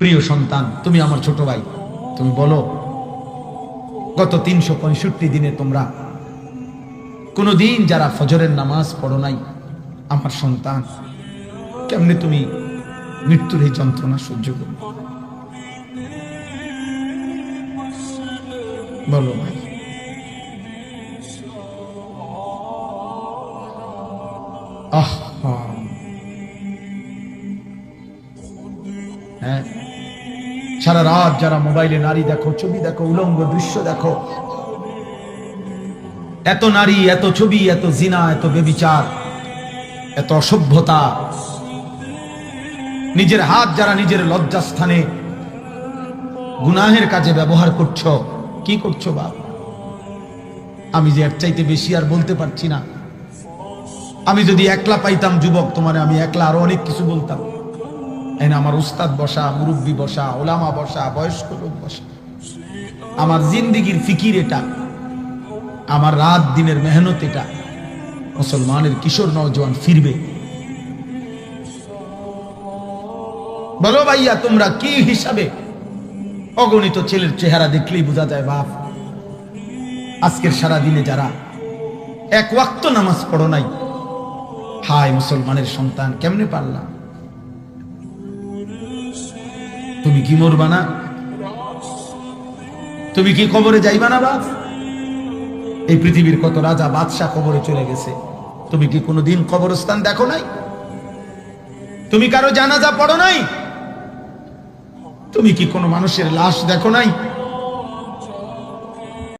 প্রিয় সন্তান, তুমি আমার ছোট ভাই। তুমি বলো, গত তিনশো পঁয়ষট্টি দিনে তোমরা কোনো দিন যারা ফজরের নামাজ পড়ো নাই, আমার সন্তান, কেমনে তুমি মৃত্যুর এই যন্ত্রণা সহ্য করবে? বলো ভাই। আহ। হ্যাঁ। সারা রাত যারা মোবাইলে নারী দেখো, ছবি দেখো, উলঙ্গ দৃশ্য দেখো, এত নারী, এত ছবি, এত জিনা, এত বেবিচার, এত অসভ্যতা। নিজের হাত যারা নিজের লজ্জাস্থানে গুনাহের কাজে ব্যবহার করছ, কি করছ বাপ? আমি যে এর চাইতে বেশি আর বলতে পারছি না। আমি যদি একলা পাইতাম যুবক, তোমার আমি একলা আরও অনেক কিছু বলতাম। এই না আমার উস্তাদ বসা, মুরব্বী বসা, ওলামা বসা, বয়স্ক লোক বসা। আমার জিন্দিগির ফিকির এটা, আমার রাত দিনের মেহনত এটা। মুসলমানের কিশোর নওজোয়ান ফিরবে। বলো ভাইয়া, তোমরা কি হিসাবে অগণিত ছেলের চেহারা দেখলেই বোঝা যায় বাপ? আজকের সারা দিনে যারা এক ওয়াক্ত নামাজ পড়ো নাই, হায় মুসলমানের সন্তান, কেমনে পারলাম? তুমি কি মরবা না? তুমি কি কবরে যাইবা না বাপ? এই পৃথিবীর কত রাজা বাদশাহ কবরে চলে গেছে। তুমি কি কোনোদিন কবরস্থান দেখো নাই? তুমি কারও জানাজা পড়ো নাই? তুমি কি কোনো মানুষের লাশ দেখো নাই?